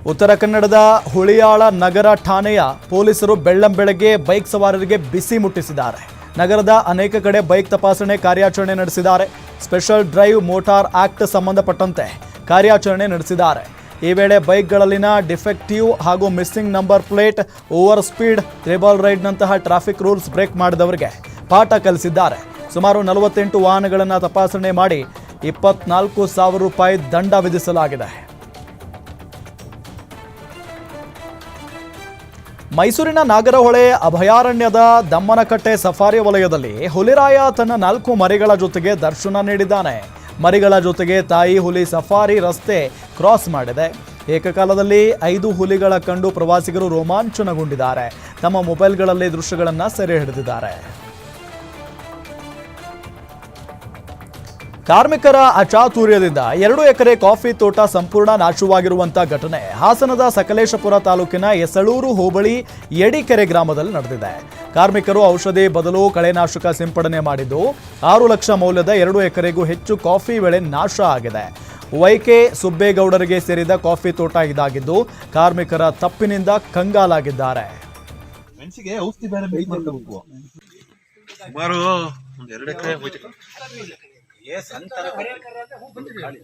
Speaker 1: ಉತ್ತರ ಕನ್ನಡದ ಹುಳಿಯಾಳ ನಗರ ಠಾಣೆಯ ಪೊಲೀಸರು ಬೆಳ್ಳಂಬೆಳಗ್ಗೆ ಬೈಕ್ ಸವಾರರಿಗೆ ಬಿಸಿ ಮುಟ್ಟಿಸಿದ್ದಾರೆ. ನಗರದ ಅನೇಕ ಕಡೆ ಬೈಕ್ ತಪಾಸಣೆ ಕಾರ್ಯಾಚರಣೆ ನಡೆಸಿದ್ದಾರೆ. ಸ್ಪೆಷಲ್ ಡ್ರೈವ್ ಮೋಟಾರ್ ಆಕ್ಟ್ ಸಂಬಂಧಪಟ್ಟಂತೆ ಕಾರ್ಯಾಚರಣೆ ನಡೆಸಿದ್ದಾರೆ. ಈ ವೇಳೆ ಬೈಕ್ಗಳಲ್ಲಿನ ಡಿಫೆಕ್ಟಿವ್ ಹಾಗೂ missing number plate over speed triple ರೈಡ್ನಂತಹ traffic rules break ಮಾಡಿದವರಿಗೆ ಪಾಠ ಕಲಿಸಿದ್ದಾರೆ. ಸುಮಾರು ನಲವತ್ತೆಂಟು ವಾಹನಗಳನ್ನು ತಪಾಸಣೆ ಮಾಡಿ ಇಪ್ಪತ್ನಾಲ್ಕು ಸಾವಿರ ರೂಪಾಯಿ ದಂಡ ವಿಧಿಸಲಾಗಿದೆ. ಮೈಸೂರಿನ ನಾಗರಹೊಳೆ ಅಭಯಾರಣ್ಯದ ದಮ್ಮನಕಟ್ಟೆ ಸಫಾರಿ ವಲಯದಲ್ಲಿ ಹುಲಿರಾಯ ತನ್ನ ನಾಲ್ಕು ಮರಿಗಳ ಜೊತೆಗೆ ದರ್ಶನ ನೀಡಿದ್ದಾನೆ. ಮರಿಗಳ ಜೊತೆಗೆ ತಾಯಿ ಹುಲಿ ಸಫಾರಿ ರಸ್ತೆ ಕ್ರಾಸ್ ಮಾಡಿದೆ. ಏಕಕಾಲದಲ್ಲಿ ಐದು ಹುಲಿಗಳ ಕಂಡು ಪ್ರವಾಸಿಗರು ರೋಮಾಂಚನಗೊಂಡಿದ್ದಾರೆ. ತಮ್ಮ ಮೊಬೈಲ್ಗಳಲ್ಲಿ ದೃಶ್ಯಗಳನ್ನು ಸೆರೆ ಹಿಡಿದಿದ್ದಾರೆ. ಕಾರ್ಮಿಕರ ಅಚಾತುರ್ಯದಿಂದ ಎರಡು ಎಕರೆ ಕಾಫಿ ತೋಟ ಸಂಪೂರ್ಣ ನಾಶವಾಗಿರುವಂತಹ ಘಟನೆ ಹಾಸನದ ಸಕಲೇಶಪುರ ತಾಲೂಕಿನ ಎಸಳೂರು ಹೋಬಳಿ ಯಡಿಕೆರೆ ಗ್ರಾಮದಲ್ಲಿ ನಡೆದಿದೆ. ಕಾರ್ಮಿಕರು ಔಷಧಿ ಬದಲು ಕಳೆನಾಶಕ ಸಿಂಪಡಣೆ ಮಾಡಿದ್ದು ಆರು ಲಕ್ಷ ಮೌಲ್ಯದ ಎರಡು ಎಕರೆಗೂ ಹೆಚ್ಚು ಕಾಫಿ ಬೆಳೆ ನಾಶ ಆಗಿದೆ. ವೈಕೆ ಸುಬ್ಬೇಗೌಡರಿಗೆ ಸೇರಿದ ಕಾಫಿ ತೋಟ ಇದಾಗಿದ್ದು ಕಾರ್ಮಿಕರ ತಪ್ಪಿನಿಂದ ಕಂಗಾಲಾಗಿದ್ದಾರೆ.
Speaker 9: ಮೆಣಸಿಗೆ ಔಷಧಿ ಬೇರೆ ಬೇಕು ಮಾಡ್ಕೋಬೇಕು
Speaker 5: ಸುಮಾರು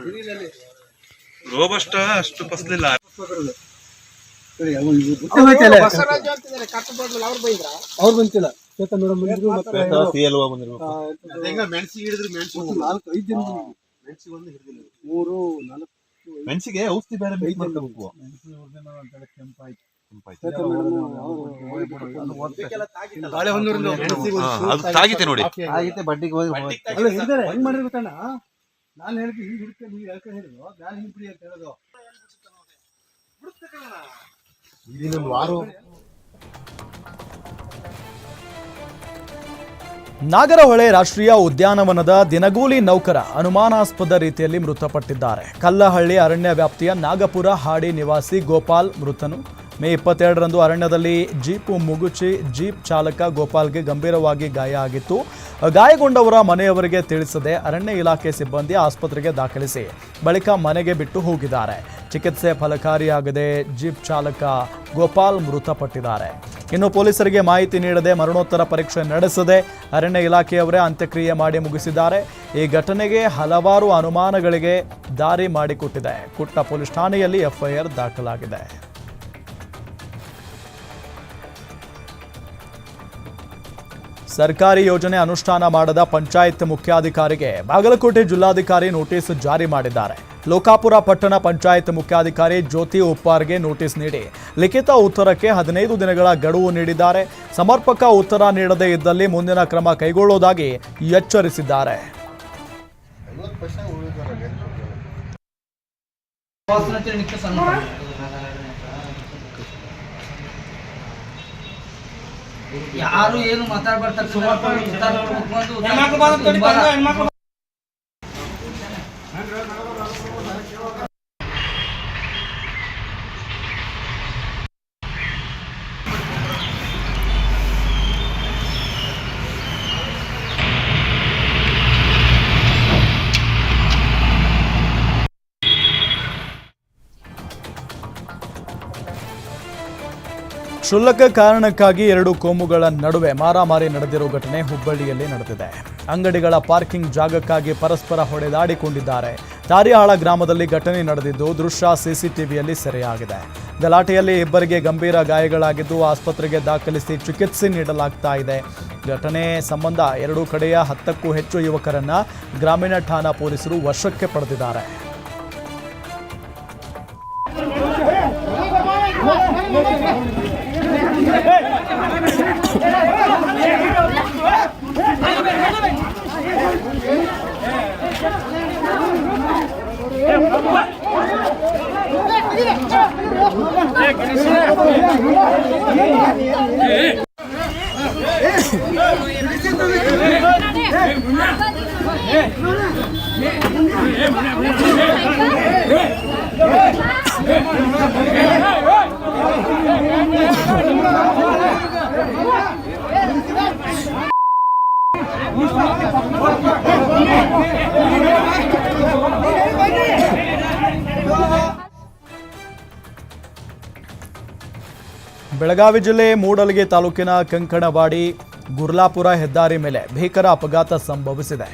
Speaker 5: ಒಂದ್ ಎರಡು ಎಕರೆ ರೋಬಸ್ಟ ಅಷ್ಟು ಫಸಲಿಲ್ಲ.
Speaker 7: ಅವ್ರು ಬಂತಿಲ್ಲ. ಶ್ವೇತಾ ಮೇಡಮ್ ಬಂದ್ರು ಮತ್ತೆ ಮೆಣಸಿಗೆ ಹಿಡಿದ್ರು ಮೆಣಸು ನಾಲ್ಕು ಐದು ದಿನ ಮೆಣಸಿಗೆ ಒಂದು ಹಿಡಿದಿಲ್ಲ. ಮೂರು ನಾಲ್ಕು
Speaker 9: ಮೆಣಸಿಗೆ ಔಷಧಿ ಬೇರೆ ಬೇಕು
Speaker 7: ಕೆಂಪಾಯ್ತು.
Speaker 5: ಅದು ತಾಗಿತೆ ನೋಡಿ.
Speaker 9: ಆಗಿತ್ತೆ ಬಡ್ಡಿಗೆ ಹೋಗಿ
Speaker 7: ಅಲ್ಲ ಹಿಡಿದಾರೆ ಹೆಂಗ್ ಮಾಡಿದ್ರು ಗೊತ್ತಣ್ಣ? ನಾನು ಹೇಳಿದ್ದು ಹಿಂಗ್ ಹಿಡ್ಕ ನೀವು ಹೇಳ್ಕೊಂಡು ಹೇಳಿದ್ರು. ನಾನು ಹಿಂಗೆ ಬಿಡಿ ಅಂತ ಹೇಳೋದು.
Speaker 9: ಇದೊಂದು ವಾರ
Speaker 1: ನಾಗರಹೊಳೆ ರಾಷ್ಟ್ರೀಯ ಉದ್ಯಾನವನದ ದಿನಗೂಲಿ ನೌಕರ ಅನುಮಾನಾಸ್ಪದ ರೀತಿಯಲ್ಲಿ ಮೃತಪಟ್ಟಿದ್ದಾರೆ. ಕಲ್ಲಹಳ್ಳಿ ಅರಣ್ಯ ವ್ಯಾಪ್ತಿಯ ನಾಗಪುರ ಹಾಡಿ ನಿವಾಸಿ ಗೋಪಾಲ್ ಮೃತನು. ಮೇ ಇಪ್ಪತ್ತೆರಡರಂದು ಅರಣ್ಯದಲ್ಲಿ ಜೀಪು ಮುಗುಚಿ ಜೀಪ್ ಚಾಲಕ ಗೋಪಾಲ್ಗೆ ಗಂಭೀರವಾಗಿ ಗಾಯ ಆಗಿತ್ತು. ಗಾಯಗೊಂಡವರ ಮನೆಯವರಿಗೆ ತಿಳಿಸದೆ ಅರಣ್ಯ ಇಲಾಖೆ ಸಿಬ್ಬಂದಿ ಆಸ್ಪತ್ರೆಗೆ ದಾಖಲಿಸಿ ಬಳಿಕ ಮನೆಗೆ ಬಿಟ್ಟು ಹೋಗಿದ್ದಾರೆ. ಚಿಕಿತ್ಸೆ ಫಲಕಾರಿಯಾಗದೆ ಜೀಪ್ ಚಾಲಕ ಗೋಪಾಲ್ ಮೃತಪಟ್ಟಿದ್ದಾರೆ. ಇನ್ನು ಪೊಲೀಸರಿಗೆ ಮಾಹಿತಿ ನೀಡದೆ ಮರಣೋತ್ತರ ಪರೀಕ್ಷೆ ನಡೆಸದೆ ಅರಣ್ಯ ಇಲಾಖೆಯವರೇ ಅಂತ್ಯಕ್ರಿಯೆ ಮಾಡಿ ಮುಗಿಸಿದ್ದಾರೆ. ಈ ಘಟನೆಗೆ ಹಲವಾರು ಅನುಮಾನಗಳಿಗೆ ದಾರಿ ಮಾಡಿಕೊಟ್ಟಿದೆ. ಕುಟ್ಟ ಪೊಲೀಸ್ ಠಾಣೆಯಲ್ಲಿ ಎಫ್ಐಆರ್ ದಾಖಲಾಗಿದೆ. ಸರ್ಕಾರಿ ಯೋಜನೆ ಅನುಷ್ಠಾನ ಮಾಡದ ಪಂಚಾಯತ್ ಮುಖ್ಯಾಧಿಕಾರಿಗೆ ಬಾಗಲಕೋಟೆ ಜಿಲ್ಲಾಧಿಕಾರಿ ನೋಟಿಸ್ ಜಾರಿ ಮಾಡಿದ್ದಾರೆ. ಲೋಕಾಪುರ ಪಟ್ಟಣ ಪಂಚಾಯತ್ ಮುಖ್ಯಾಧಿಕಾರಿ ಜ್ಯೋತಿ ಉಪ್ಪಾರ್ಗೆ ನೋಟಿಸ್ ನೀಡಿ ಲಿಖಿತ ಉತ್ತರಕ್ಕೆ ಹದಿನೈದು ದಿನಗಳ ಗಡುವು ನೀಡಿದ್ದಾರೆ. ಸಮರ್ಪಕ ಉತ್ತರ ನೀಡದೇ ಇದ್ದಲ್ಲಿ ಮುಂದಿನ ಕ್ರಮ ಕೈಗೊಳ್ಳುವುದಾಗಿ ಎಚ್ಚರಿಸಿದ್ದಾರೆ.
Speaker 10: ಯಾರು ಏನು ಮಾತಾಡ್ಬಾರ್ತಾರೆ ಸುಮಾರು
Speaker 1: ಕ್ಷುಲ್ಲಕ ಕಾರಣಕ್ಕಾಗಿ ಎರಡು ಕೋಮುಗಳ ನಡುವೆ ಮಾರಾಮಾರಿ ನಡೆದಿರುವ ಘಟನೆ ಹುಬ್ಬಳ್ಳಿಯಲ್ಲಿ ನಡೆದಿದೆ. ಅಂಗಡಿಗಳ ಪಾರ್ಕಿಂಗ್ ಜಾಗಕ್ಕಾಗಿ ಪರಸ್ಪರ ಹೊಡೆದಾಡಿಕೊಂಡಿದ್ದಾರೆ. ತಾರಿಹಾಳ ಗ್ರಾಮದಲ್ಲಿ ಘಟನೆ ನಡೆದಿದ್ದು ದೃಶ್ಯ ಸಿಸಿಟಿವಿಯಲ್ಲಿ ಸೆರೆಯಾಗಿದೆ. ಗಲಾಟೆಯಲ್ಲಿ ಇಬ್ಬರಿಗೆ ಗಂಭೀರ ಗಾಯಗಳಾಗಿದ್ದು ಆಸ್ಪತ್ರೆಗೆ ದಾಖಲಿಸಿ ಚಿಕಿತ್ಸೆ ನೀಡಲಾಗ್ತಾ ಇದೆ. ಘಟನೆ ಸಂಬಂಧ ಎರಡು ಕಡೆಯ ಹತ್ತಕ್ಕೂ ಹೆಚ್ಚು ಯುವಕರನ್ನ ಗ್ರಾಮೀಣ ಠಾಣಾ ಪೊಲೀಸರು ವಶಕ್ಕೆ ಪಡೆದಿದ್ದಾರೆ. Hey! ಬೆಳಗಾವಿ ಜಿಲ್ಲೆ ಮೂಡಲಗಿ ತಾಲೂಕಿನ ಕಂಕಣವಾಡಿ ಗುರ್ಲಾಪುರ ಹೆದ್ದಾರಿ ಮೇಲೆ ಭೀಕರ ಅಪಘಾತ ಸಂಭವಿಸಿದೆ.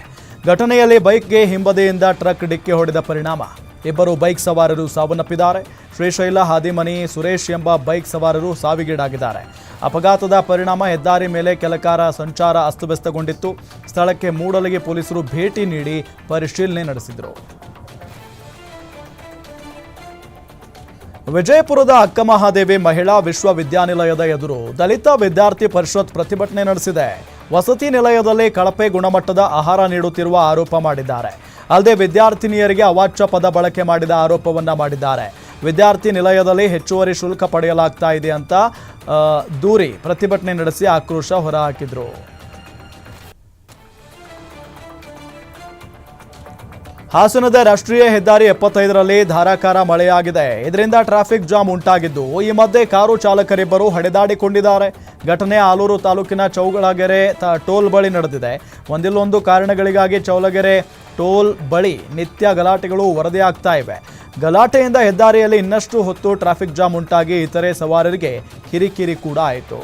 Speaker 1: ಘಟನೆಯಲ್ಲಿ ಬೈಕ್ಗೆ ಹಿಂಬದಿಯಿಂದ ಟ್ರಕ್ ಡಿಕ್ಕಿ ಹೊಡೆದ ಪರಿಣಾಮ. ಇಬ್ಬರು ಬೈಕ್ ಸವಾರರು ಸಾವನ್ನಪ್ಪಿದ್ದಾರೆ. ಶ್ರೀಶೈಲ, ಹಾದಿಮನಿ, ಸುರೇಶ್ ಎಂಬ ಬೈಕ್ ಸವಾರರು ಸಾವಿಗೀಡಾಗಿದ್ದಾರೆ. ಅಪಘಾತದ ಪರಿಣಾಮ ಹೆದ್ದಾರಿ ಮೇಲೆ ಕೆಲಕಾರ ಸಂಚಾರ ಅಸ್ತವ್ಯಸ್ತಗೊಂಡಿತ್ತು. ಸ್ಥಳಕ್ಕೆ ಮೂಡಲಗಿ ಪೊಲೀಸರು ಭೇಟಿ ನೀಡಿ ಪರಿಶೀಲನೆ ನಡೆಸಿದರು. ವಿಜಯಪುರದ ಅಕ್ಕಮಹಾದೇವಿ ಮಹಿಳಾ ವಿಶ್ವವಿದ್ಯಾನಿಲಯದ ಎದುರು ದಲಿತ ವಿದ್ಯಾರ್ಥಿ ಪರಿಷತ್ ಪ್ರತಿಭಟನೆ ನಡೆಸಿದೆ. ವಸತಿ ನಿಲಯದಲ್ಲಿ ಕಳಪೆ ಗುಣಮಟ್ಟದ ಆಹಾರ ನೀಡುತ್ತಿರುವ ಆರೋಪ ಮಾಡಿದ್ದಾರೆ. ಅಲ್ಲದೆ ವಿದ್ಯಾರ್ಥಿನಿಯರಿಗೆ ಅವಾಚ್ಯ ಪದ ಬಳಕೆ ಮಾಡಿದ ಆರೋಪವನ್ನ ಮಾಡಿದ್ದಾರೆ. ವಿದ್ಯಾರ್ಥಿ ನಿಲಯದಲ್ಲಿ ಹೆಚ್ಚುವರಿ ಶುಲ್ಕ ಪಡೆಯಲಾಗ್ತಾ ಇದೆ ಅಂತ ದೂರಿ ಪ್ರತಿಭಟನೆ ನಡೆಸಿ ಆಕ್ರೋಶ ಹೊರಹಾಕಿದ್ರು. ಹಾಸನದ ರಾಷ್ಟ್ರೀಯ ಹೆದ್ದಾರಿ ಎಪ್ಪತ್ತೈದರಲ್ಲಿ ಧಾರಾಕಾರ ಮಳೆಯಾಗಿದೆ. ಇದರಿಂದ ಟ್ರಾಫಿಕ್ ಜಾಮ್ ಉಂಟಾಗಿದ್ದು, ಈ ಮಧ್ಯೆ ಕಾರು ಚಾಲಕರಿಬ್ಬರು ಹಡೆದಾಡಿಕೊಂಡಿದ್ದಾರೆ. ಘಟನೆ ಆಲೂರು ತಾಲೂಕಿನ ಚೌಗಳಗೆರೆ ಟೋಲ್ ಬಳಿ ನಡೆದಿದೆ. ಒಂದಿಲ್ಲೊಂದು ಕಾರಣಗಳಿಗಾಗಿ ಚೌಲಗೆರೆ ಟೋಲ್ ಬಳಿ ನಿತ್ಯ ಗಲಾಟೆಗಳು ವರದಿಯಾಗ್ತಾ ಇವೆ. ಗಲಾಟೆಯಿಂದ ಹೆದ್ದಾರಿಯಲ್ಲಿ ಇನ್ನಷ್ಟು ಹೊತ್ತು ಟ್ರಾಫಿಕ್ ಜಾಮ್ ಉಂಟಾಗಿ ಇತರೆ ಸವಾರರಿಗೆ ಕಿರಿಕಿರಿ ಕೂಡ ಆಯಿತು.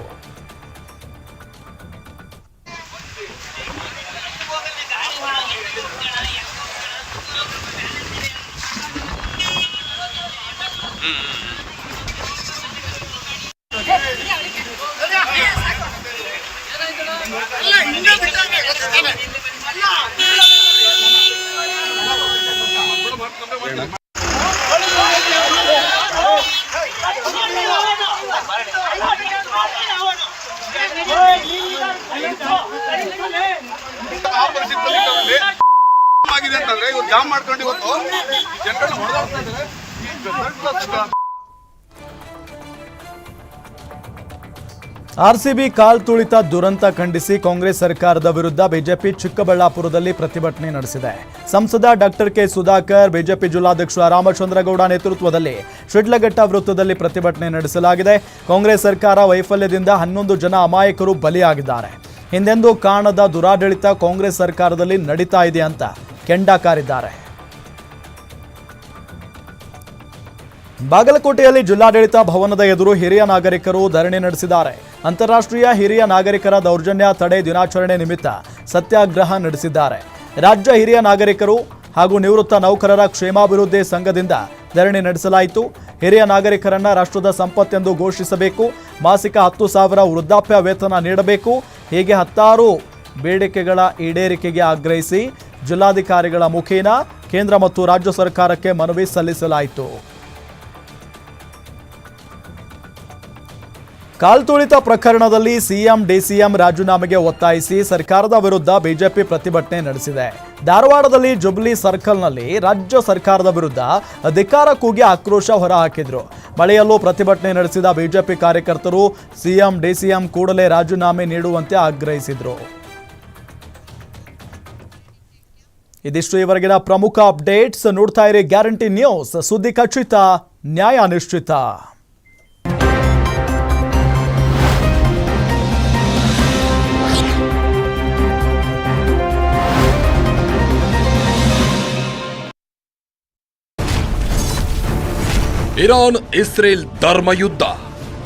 Speaker 1: ಆರ್ಸಿಬಿ ಕಾಲ್ ತುಳಿತ ದುರಂತ ಖಂಡಿಸಿ ಕಾಂಗ್ರೆಸ್ ಸರ್ಕಾರದ ವಿರುದ್ಧ ಬಿಜೆಪಿ ಚಿಕ್ಕಬಳ್ಳಾಪುರದಲ್ಲಿ ಪ್ರತಿಭಟನೆ ನಡೆಸಿದೆ. ಸಂಸದ ಡಾಕ್ಟರ್ ಕೆ ಸುಧಾಕರ್, ಬಿಜೆಪಿ ಜಿಲ್ಲಾಧ್ಯಕ್ಷ ರಾಮಚಂದ್ರಗೌಡ ನೇತೃತ್ವದಲ್ಲಿ ಶಿಡ್ಲಘಟ್ಟ ವೃತ್ತದಲ್ಲಿ ಪ್ರತಿಭಟನೆ ನಡೆಸಲಾಗಿದೆ. ಕಾಂಗ್ರೆಸ್ ಸರ್ಕಾರ ವೈಫಲ್ಯದಿಂದ ಹನ್ನೊಂದು ಜನ ಅಮಾಯಕರು ಬಲಿಯಾಗಿದ್ದಾರೆ. ಹಿಂದೆಂದೂ ಕಾಣದ ದುರಾಡಳಿತ ಕಾಂಗ್ರೆಸ್ ಸರ್ಕಾರದಲ್ಲಿ ನಡೀತಾ ಇದೆ ಅಂತ ಕೆಂಡ ಕಾರಿದ್ದಾರೆ ಬಾಗಲಕೋಟೆಯಲ್ಲಿ ಜಿಲ್ಲಾಡಳಿತ ಭವನದ ಎದುರು ಹಿರಿಯ ನಾಗರಿಕರು ಧರಣಿ ನಡೆಸಿದ್ದಾರೆ. ಅಂತಾರಾಷ್ಟ್ರೀಯ ಹಿರಿಯ ನಾಗರಿಕರ ದೌರ್ಜನ್ಯ ತಡೆ ದಿನಾಚರಣೆ ನಿಮಿತ್ತ ಸತ್ಯಾಗ್ರಹ ನಡೆಸಿದ್ದಾರೆ. ರಾಜ್ಯ ಹಿರಿಯ ನಾಗರಿಕರು ಹಾಗೂ ನಿವೃತ್ತ ನೌಕರರ ಕ್ಷೇಮಾಭಿವೃದ್ಧಿ ಸಂಘದಿಂದ ಧರಣಿ ನಡೆಸಲಾಯಿತು. ಹಿರಿಯ ನಾಗರಿಕರನ್ನ ರಾಷ್ಟ್ರದ ಸಂಪತ್ತೆಂದು ಘೋಷಿಸಬೇಕು. ಮಾಸಿಕ ಹತ್ತು ಸಾವಿರ ವೃದ್ಧಾಪ್ಯ ವೇತನ ನೀಡಬೇಕು. ಹೀಗೆ ಹತ್ತಾರು ಬೇಡಿಕೆಗಳ ಈಡೇರಿಕೆಗೆ ಆಗ್ರಹಿಸಿ ಜಿಲ್ಲಾಧಿಕಾರಿಗಳ ಮುಖೇನ ಕೇಂದ್ರ ಮತ್ತು ರಾಜ್ಯ ಸರ್ಕಾರಕ್ಕೆ ಮನವಿ ಸಲ್ಲಿಸಲಾಯಿತು. ಕಾಲ್ತುಳಿತ ಪ್ರಕರಣದಲ್ಲಿ ಸಿಎಂ, ಡಿಸಿಎಂ ರಾಜೀನಾಮೆಗೆ ಒತ್ತಾಯಿಸಿ ಸರ್ಕಾರದ ವಿರುದ್ಧ ಬಿಜೆಪಿ ಪ್ರತಿಭಟನೆ ನಡೆಸಿದೆ. ಧಾರವಾಡದಲ್ಲಿ ಜುಬ್ಲಿ ಸರ್ಕಲ್ನಲ್ಲಿ ರಾಜ್ಯ ಸರ್ಕಾರದ ವಿರುದ್ಧ ಅಧಿಕಾರ ಕೂಗಿ ಆಕ್ರೋಶ ಹೊರಹಾಕಿದ್ರು. ಮಳೆಯಲ್ಲೂ ಪ್ರತಿಭಟನೆ ನಡೆಸಿದ ಬಿಜೆಪಿ ಕಾರ್ಯಕರ್ತರು ಸಿಎಂ, ಡಿಸಿಎಂ ಕೂಡಲೇ ರಾಜೀನಾಮೆ ನೀಡುವಂತೆ ಆಗ್ರಹಿಸಿದರು. ಇದಿಷ್ಟು ಇವರೆಗಿನ ಪ್ರಮುಖ ಅಪ್ಡೇಟ್ಸ್ ನೋಡ್ತಾ ಇರಿ ಗ್ಯಾರಂಟಿ ನ್ಯೂಸ್. ಸುದ್ದಿ ಖಚಿತ, ನ್ಯಾಯ ನಿಶ್ಚಿತ.
Speaker 11: ಇರಾನ್ ಇಸ್ರೇಲ್ ಧರ್ಮಯುದ್ಧ.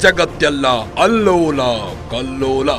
Speaker 11: ಜಗತ್ತೆಲ್ಲ ಅಲ್ಲೋಲ ಕಲ್ಲೋಲ.